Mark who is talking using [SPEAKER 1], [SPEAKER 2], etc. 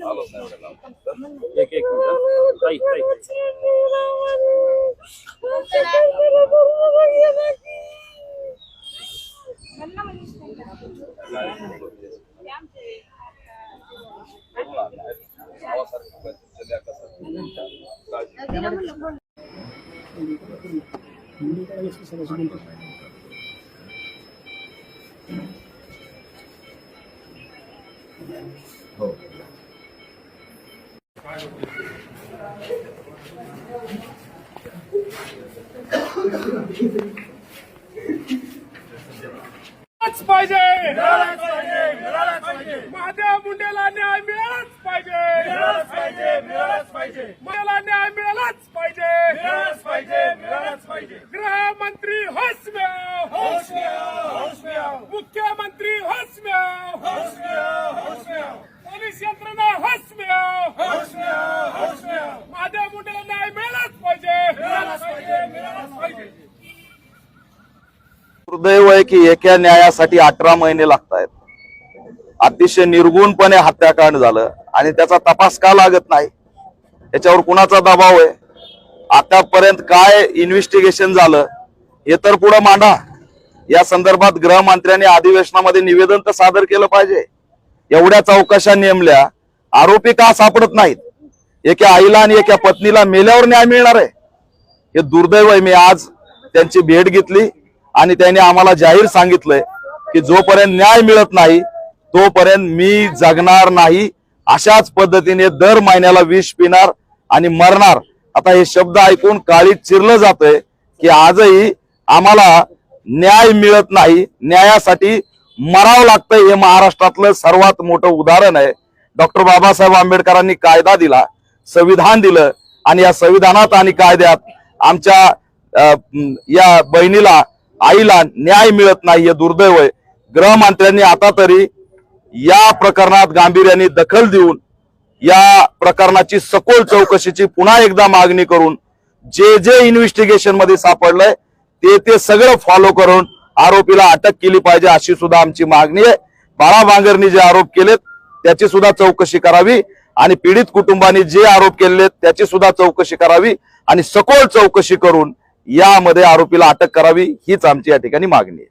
[SPEAKER 1] एक एक minute hi
[SPEAKER 2] हाय
[SPEAKER 3] हो पाहिजे. महादेव मुंडेला न्याय मिळालाच पाहिजे.
[SPEAKER 4] मिळालंच पाहिजे मिळालंच पाहिजे.
[SPEAKER 3] मला न्याय मिळालाच पाहिजे.
[SPEAKER 4] मिळालंच पाहिजे मिळालंच पाहिजे.
[SPEAKER 3] गृहमंत्री मुख्यमंत्री
[SPEAKER 4] आओ
[SPEAKER 3] पोलीस यंत्रणा
[SPEAKER 4] होश में आओ होश में आओ
[SPEAKER 3] महादेव मुंडेला न्याय मिळालाच पाहिजे
[SPEAKER 4] मिळालंच पाहिजे मिळालंच पाहिजे
[SPEAKER 2] दुर्दैव आहे की एका न्यायासाठी अठरा महिने लागत आहेत अतिशय निर्गुणपणे हत्याकांड झालं आणि त्याचा तपास का लागत नाही? याच्यावर कुणाचा दबाव आहे? आतापर्यंत काय इन्व्हेस्टिगेशन झालं? हे तर पुढे मांडा. या संदर्भात गृहमंत्र्यांनी अधिवेशनामध्ये निवेदन तर सादर केलं पाहिजे. एवढ्या चौकशा नेमल्या आरोपी का सापडत नाहीत? एका आईला आणि एका पत्नीला मेल्यावर न्याय मिळणार आहे? हे दुर्दैव आहे. मी आज त्यांची भेट घेतली. आणि त्यांनी आम्हाला जाहीर सांगितलंय की जोपर्यंत न्याय मिळत नाही तोपर्यंत मी जगणार नाही. अशाच पद्धतीने दर महिन्याला विष पिणार आणि मरणार. आता हे शब्द ऐकून काळी चिरलं जातंय की आजही आम्हाला न्याय मिळत नाही. न्यायासाठी मरावं लागतंय हे महाराष्ट्रातलं सर्वात मोठं उदाहरण आहे. डॉक्टर बाबासाहेब आंबेडकरांनी कायदा दिला संविधान दिलं आणि या संविधानात आणि कायद्यात आमच्या या बहिणीला आईला न्याय मिळत नाही हे दुर्दैव आहे. गृहमंत्र्यांनी आता तरी या प्रकरणात गांभीर्याने दखल देऊन या प्रकरणाची सखोल चौकशीची पुन्हा एकदा मागणी करून जे जे इन्व्हेस्टिगेशनमध्ये सापडलंय ते ते सगळं फॉलो करून आरोपीला अटक केली पाहिजे अशी सुद्धा आमची मागणी आहे. बाळा बांगरनी जे आरोप केलेत त्याची सुद्धा चौकशी करावी आणि पीडित कुटुंबाने जे आरोप केलेले त्याची सुद्धा चौकशी करावी आणि सखोल चौकशी करून यामध्ये आरोपीला अटक करावी हीच आमची या ठिकाणी मागणी आहे.